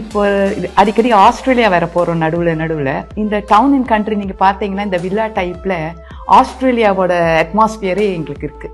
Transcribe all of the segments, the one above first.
இப்போ அடிக்கடி ஆஸ்திரேலியா வர போறோம் நடுவுல நடுவுல. இந்த டவுன் அண்ட் கண்ட்ரி நீங்க பாத்தீங்கன்னா இந்த வில்லா டைப்ல ஆஸ்திரேலியாவோட அட்மாஸ்பியரே எங்களுக்கு இருக்கு.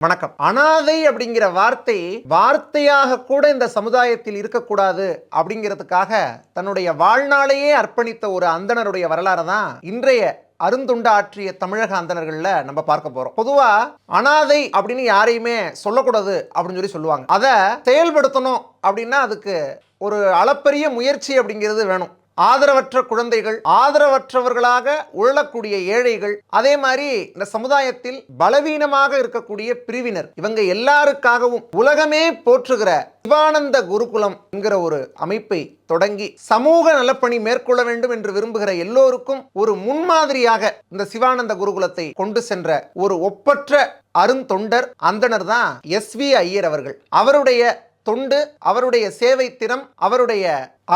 வணக்கம். அனாதை அப்படிங்கிற வார்த்தை வார்த்தையாக கூட இந்த சமுதாயத்தில் இருக்கக்கூடாது அப்படிங்கிறதுக்காக தன்னுடைய வாழ்நாளையே அர்ப்பணித்த ஒரு அந்தணருடைய வரலாறு தான் இன்றைய அருந்துண்டாற்றிய தமிழக அந்தணர்கள்ல நம்ம பார்க்க போறோம். பொதுவா அனாதை அப்படின்னு யாரையுமே சொல்லக்கூடாது அப்படின்னு சொல்லி சொல்லுவாங்க. அதை செயல்படுத்தணும் அப்படின்னா அதுக்கு ஒரு அளப்பரிய முயற்சி அப்படிங்கிறது வேணும். ஆதரவற்ற குழந்தைகள் ஆதரவற்றவர்களாக உழலக்கூடிய ஏழைகள் அதே மாதிரி இந்த சமுதாயத்தில் பலவீனமாக இருக்கக்கூடிய பிரிவினர் இவங்க எல்லாருக்காகவும் உலகமே போற்றுகிற சிவானந்த குருகுலம் என்கிற ஒரு அமைப்பை தொடங்கி சமூக நலப்பணி மேற்கொள்ள வேண்டும் என்று விரும்புகிற எல்லோருக்கும் ஒரு முன்மாதிரியாக இந்த சிவானந்த குருகுலத்தை கொண்டு சென்ற ஒரு ஒப்பற்ற அருந்தொண்டர் அந்தனர் தான் எஸ் வி ஐயர் அவர்கள். அவருடைய தொண்டு அவருடைய சேவை திறம் அவருடைய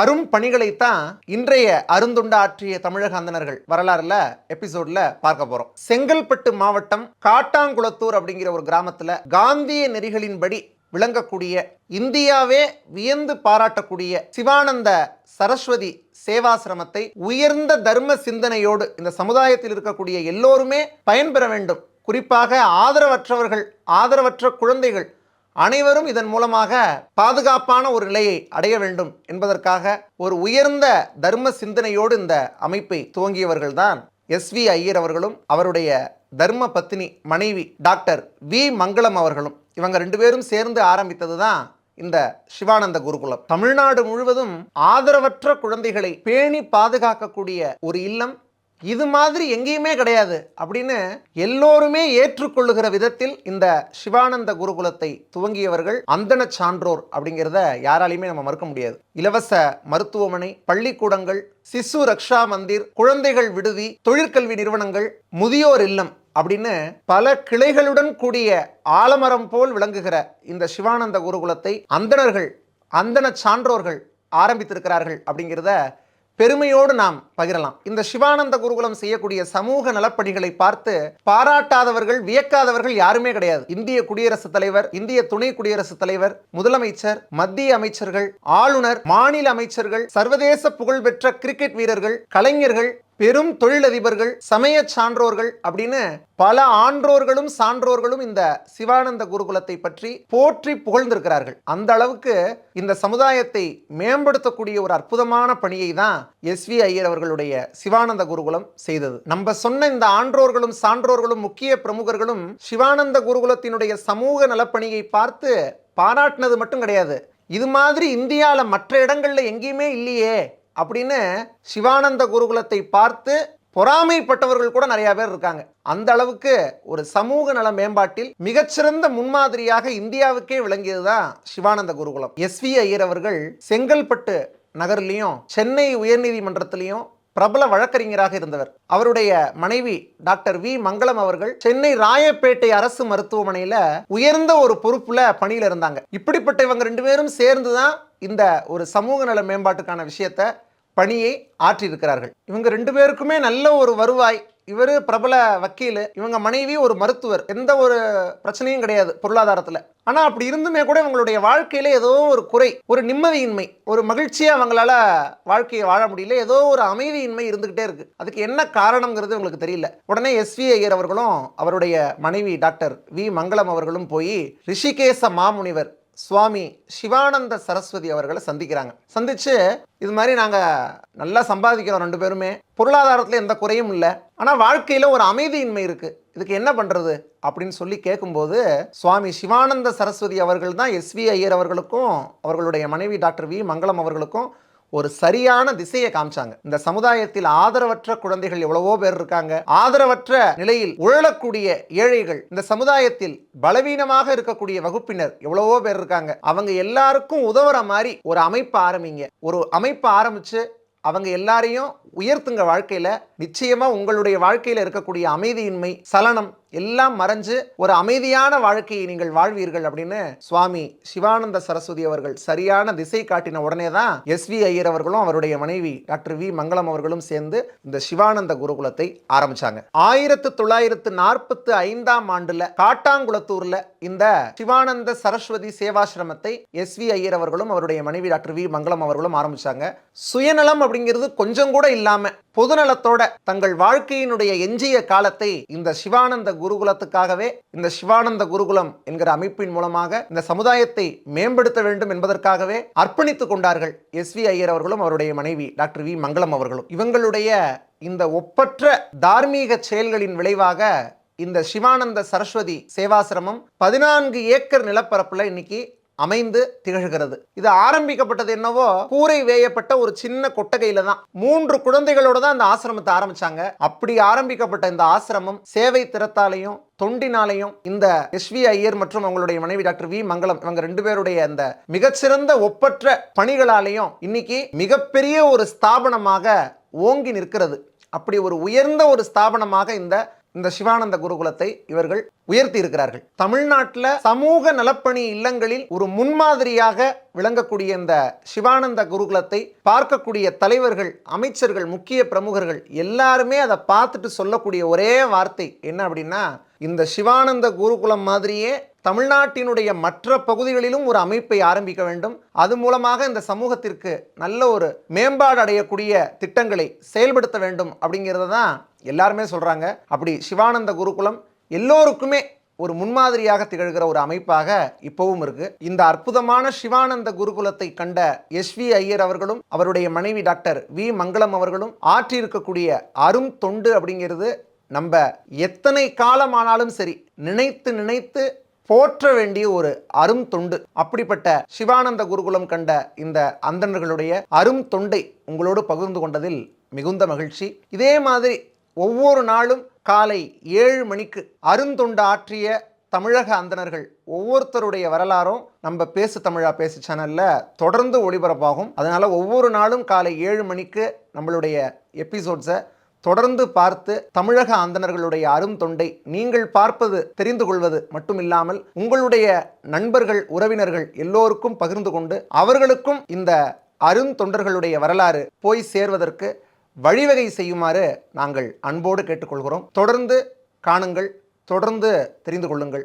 அரும் பணிகளைத்தான் இன்றைய அருந்துண்ட ஆற்றிய தமிழக அந்தணர்கள் வரலாறுல எபிசோட்ல பார்க்க போறோம். செங்கல்பட்டு மாவட்டம் காட்டாங்குளத்தூர் அப்படிங்கிற ஒரு கிராமத்துல காந்திய நெறிகளின்படி விளங்கக்கூடிய இந்தியாவே வியந்து பாராட்டக்கூடிய சிவானந்த சரஸ்வதி சேவாசிரமத்தை உயர்ந்த தர்ம சிந்தனையோடு இந்த சமுதாயத்தில் இருக்கக்கூடிய எல்லோருமே பயன்பெற வேண்டும். குறிப்பாக ஆதரவற்றவர்கள் ஆதரவற்ற குழந்தைகள் அனைவரும் இதன் மூலமாக பாதுகாப்பான ஒரு நிலையை அடைய வேண்டும் என்பதற்காக ஒரு உயர்ந்த தர்ம சிந்தனையோடு இந்த அமைப்பை துவங்கியவர்கள்தான் எஸ் வி ஐயர் அவர்களும் அவருடைய தர்ம பத்தினி மனைவி டாக்டர் வி மங்களம் அவர்களும். இவங்க ரெண்டு பேரும் சேர்ந்து ஆரம்பித்தது தான் இந்த சிவானந்த குருகுலம். தமிழ்நாடு முழுவதும் ஆதரவற்ற குழந்தைகளை பேணி பாதுகாக்கக்கூடிய ஒரு இல்லம் இது மாதிரி எங்கேயுமே கிடையாது அப்படின்னு எல்லோருமே ஏற்றுக்கொள்ளுகிற விதத்தில் இந்த சிவானந்த குருகுலத்தை துவங்கியவர்கள் அந்தன சான்றோர் அப்படிங்கிறத யாராலையுமே நம்ம மறுக்க முடியாது. இலவச மருத்துவமனை பள்ளிக்கூடங்கள் சிசு ரக்ஷா மந்திர் குழந்தைகள் விடுதி தொழிற்கல்வி நிறுவனங்கள் முதியோர் இல்லம் அப்படின்னு பல கிளைகளுடன் கூடிய ஆலமரம் போல் விளங்குகிற இந்த சிவானந்த குருகுலத்தை அந்தணர்கள் அந்தன சான்றோர்கள் ஆரம்பித்திருக்கிறார்கள் அப்படிங்கிறத பெருமையோடு நாம் பகிரலாம். இந்த சிவானந்த குருகுலம் செய்யக்கூடிய சமூக நலப்பணிகளை பார்த்து பாராட்டாதவர்கள் வியக்காதவர்கள் யாருமே கிடையாது. இந்திய குடியரசுத் தலைவர் இந்திய துணை குடியரசுத் தலைவர் முதலமைச்சர் மத்திய அமைச்சர்கள் ஆளுநர் மாநில அமைச்சர்கள் சர்வதேச புகழ்பெற்ற கிரிக்கெட் வீரர்கள் கலைஞர்கள் பெரும் தொழிலதிபர்கள் சமய சான்றோர்கள் அப்படின்னு பல ஆன்றோர்களும் சான்றோர்களும் இந்த சிவானந்த குருகுலத்தை பற்றி போற்றி புகழ்ந்திருக்கிறார்கள். அந்த அளவுக்கு இந்த சமுதாயத்தை மேம்படுத்தக்கூடிய ஒரு அற்புதமான பணியை தான் எஸ் வி ஐயர் அவர்களுடைய சிவானந்த குருகுலம் செய்தது. நம்ம சொன்ன இந்த ஆன்றோர்களும் சான்றோர்களும் முக்கிய பிரமுகர்களும் சிவானந்த குருகுலத்தினுடைய சமூக நலப்பணியை பார்த்து பாராட்டினது மட்டும் கிடையாது. இது மாதிரி இந்தியாவில் மற்ற இடங்களில் எங்கேயுமே இல்லையே. அப்படின்னு சிவானந்த குருகுலத்தை பார்த்து பொறாமைப்பட்டவர்கள் கூட நிறைய பேர் இருக்காங்க. அந்த அளவுக்கு ஒரு சமூக நல மேம்பாட்டில் மிகச்சிறந்த முன்மாதிரியாக இந்தியாவுக்கே விளங்கியது தான் சிவானந்த குருகுலம். எஸ் வி ஐயர் அவர்கள் செங்கல்பட்டு நகர்லையும் சென்னை உயர்நீதிமன்றத்திலையும் பிரபல வழக்கறிஞராக இருந்தவர். அவருடைய மனைவி டாக்டர் வி. மங்களம் அவர்கள் சென்னை ராயப்பேட்டை அரசு மருத்துவமனையில உயர்ந்த ஒரு பொறுப்புல பணியில இருந்தாங்க. இப்படிப்பட்ட இவங்க ரெண்டு பேரும் சேர்ந்து தான் இந்த ஒரு சமூக நல மேம்பாட்டுக்கான விஷயத்த பணியை ஆற்றியிருக்கிறார்கள். இவங்க ரெண்டு பேருக்குமே நல்ல ஒரு வருவாய். இவர் பிரபல வக்கீல் இவங்க மனைவி ஒரு மருத்துவர். எந்த ஒரு பிரச்சனையும் கிடையாது பொருளாதாரத்தில். ஆனால் அப்படி இருந்துமே கூட இவங்களுடைய வாழ்க்கையில் ஏதோ ஒரு குறை ஒரு நிம்மதியின்மை ஒரு மகிழ்ச்சியாக அவங்களால வாழ்க்கையை வாழ முடியல ஏதோ ஒரு அமைதியின்மை இருந்துக்கிட்டே இருக்கு. அதுக்கு என்ன காரணங்கிறது உங்களுக்கு தெரியல. உடனே எஸ்வி ஐயர் அவர்களும் அவருடைய மனைவி டாக்டர் வி மங்களம் அவர்களும் போய் ரிஷிகேச மாமுனிவர் சுவாமி சிவானந்த சரஸ்வதி அவர்களை சந்திக்கிறாங்க. சந்திச்சு இது மாதிரி நாங்கள் நல்லா சம்பாதிக்கிறோம் ரெண்டு பேருமே. பொருளாதாரத்தில் எந்த குறையும் இல்லை. ஆனால் வாழ்க்கையில் ஒரு அமைதியின்மை இருக்குது இதுக்கு என்ன பண்ணுறது அப்படின்னு சொல்லி கேட்கும்போது சுவாமி சிவானந்த சரஸ்வதி அவர்கள் தான் எஸ்வி ஐயர் அவர்களுக்கும் அவர்களுடைய மனைவி டாக்டர் வி மங்களம் அவர்களுக்கும் ஒரு சரியான திசையை காமிச்சாங்க. இந்த சமுதாயத்தில் ஆதரவற்ற குழந்தைகள் எவ்வளவோ பேர் இருக்காங்க. ஆதரவற்ற நிலையில் உழலக்கூடிய ஏழைகள் இந்த சமுதாயத்தில் பலவீனமாக இருக்கக்கூடிய வகுப்பினர் எவ்வளவோ பேர் இருக்காங்க. அவங்க எல்லாருக்கும் உதவுற மாதிரி ஒரு அமைப்பு ஆரம்பிங்க. ஒரு அமைப்பு ஆரம்பிச்சு அவங்க எல்லாரையும் உயர்த்துங்க வாழ்க்கையில. நிச்சயமா உங்களுடைய வாழ்க்கையில் இருக்கக்கூடிய அமைதியின்மை சலனம் எல்லாம் மறைஞ்சு ஒரு அமைதியான வாழ்க்கையை நீங்கள் வாழ்வீர்கள் அப்படின்னு சுவாமி சிவானந்த சரஸ்வதி அவர்கள் சரியான திசை காட்டின உடனே தான் எஸ் வி ஐயர் அவர்களும் அவருடைய மனைவி டாக்டர் வி மங்களம் அவர்களும் சேர்ந்து இந்த சிவானந்த குருகுலத்தை ஆரம்பிச்சாங்க. ஆயிரத்து தொள்ளாயிரத்து நாற்பத்து ஐந்தாம் ஆண்டுல காட்டாங்குளத்தூர்ல இந்த சிவானந்த சரஸ்வதி சேவாசிரமத்தை எஸ் வி ஐயர் அவர்களும் அவருடைய மனைவி டாக்டர் வி மங்களம் அவர்களும் ஆரம்பிச்சாங்க. சுயநலம் அப்படிங்கிறது கொஞ்சம் கூட இல்லாம பொதுநலத்தோட தங்கள் வாழ்க்கையினுடைய எஞ்சிய காலத்தை இந்த சிவானந்த குருகுலத்துக்காகவே இந்த சிவானந்த குருகுலம் என்கிற அமைப்பின் மூலமாக இந்த சமுதாயத்தை மேம்படுத்த வேண்டும் என்பதற்காகவே அர்ப்பணித்துக் கொண்டார்கள் எஸ் வி ஐயர் அவர்களும் அவருடைய மனைவி டாக்டர் வி மங்களம் அவர்களும். இவங்களுடைய இந்த ஒப்பற்ற தார்மீக செயல்களின் விளைவாக இந்த சிவானந்த சரஸ்வதி சேவாசிரமம் பதினான்கு ஏக்கர் நிலப்பரப்புல இன்னைக்கு அமைந்து திகழ்கிறது. இது ஆரம்பிக்கப்பட்டது என்னவோ கூரை வேயப்பட்ட ஒரு சின்ன கொட்டகையில தான். மூன்று குழந்தைகளோட தான் இந்த ஆசிரமத்தை ஆரம்பிச்சாங்க. அப்படி ஆரம்பிக்கப்பட்ட இந்த ஆசிரமம் சேவை திறத்தாலையும் தொண்டினாலையும் இந்த எஸ் வி ஐயர் மற்றும் அவங்களுடைய மனைவி டாக்டர் வி மங்களம் இவங்க ரெண்டு பேருடைய அந்த மிகச்சிறந்த ஒப்பற்ற பணிகளாலையும் இன்னைக்கு மிகப்பெரிய ஒரு ஸ்தாபனமாக ஓங்கி நிற்கிறது. அப்படி ஒரு உயர்ந்த ஒரு ஸ்தாபனமாக இந்த இந்த சிவானந்த குருகுலத்தை இவர்கள் உயர்த்தி இருக்கிறார்கள் தமிழ்நாட்டில் சமூக நலப்பணி இல்லங்களில் ஒரு முன்மாதிரியாக விளங்கக்கூடிய இந்த சிவானந்த குருகுலத்தை பார்க்கக்கூடிய தலைவர்கள் அமைச்சர்கள் முக்கிய பிரமுகர்கள் எல்லாருமே அதை பார்த்துட்டு சொல்லக்கூடிய ஒரே வார்த்தை என்ன அப்படின்னா இந்த சிவானந்த குருகுலம் மாதிரியே தமிழ்நாட்டினுடைய மற்ற பகுதிகளிலும் ஒரு அமைப்பை ஆரம்பிக்க வேண்டும். அது மூலமாக இந்த சமூகத்திற்கு நல்ல ஒரு மேம்பாடு அடையக்கூடிய திட்டங்களை செயல்படுத்த வேண்டும் அப்படிங்கிறத தான் எல்லாருமே சொல்கிறாங்க அப்படி சிவானந்த குருகுலம் எல்லோருக்குமே ஒரு முன்மாதிரியாக திகழ்கிற ஒரு அமைப்பாக இப்பவும் இருக்கு. இந்த அற்புதமான சிவானந்த குருகுலத்தை கண்ட எஸ் வி ஐயர் அவர்களும் அவருடைய மனைவி டாக்டர் வி மங்களம் அவர்களும் ஆற்றியிருக்கக்கூடிய அரும் தொண்டு அப்படிங்கிறது நம்ம எத்தனை காலமானாலும் சரி நினைத்து நினைத்து போற்ற வேண்டிய ஒரு அரும் தொண்டு. அப்படிப்பட்ட சிவானந்த குருகுலம் கண்ட இந்த அந்தணர்களுடைய அரும் தொண்டை உங்களோடு பகிர்ந்து கொண்டதில் மிகுந்த மகிழ்ச்சி. இதே மாதிரி ஒவ்வொரு நாளும் காலை ஏழு மணிக்கு அருந்தொண்டு ஆற்றிய தமிழக அந்தணர்கள் ஒவ்வொருத்தருடைய வரலாறும் நம்ம பேசு தமிழா பேசு சேனலில் தொடர்ந்து ஒளிபரப்பாகும். அதனால் ஒவ்வொரு நாளும் காலை ஏழு மணிக்கு நம்மளுடைய எபிசோட்ஸை தொடர்ந்து பார்த்து தமிழக அந்தணர்களுடைய அரும் தொண்டை நீங்கள் பார்ப்பது தெரிந்து கொள்வது மட்டுமில்லாமல் உங்களுடைய நண்பர்கள் உறவினர்கள் எல்லோருக்கும் பகிர்ந்து கொண்டு அவர்களுக்கும் இந்த அருந்தொண்டர்களுடைய வரலாறு போய் சேர்வதற்கு வழிவகை செய்யுமாறு நாங்கள் அன்போடு கேட்டுக்கொள்கிறோம். தொடர்ந்து காணுங்கள் தொடர்ந்து தெரிந்து கொள்ளுங்கள்.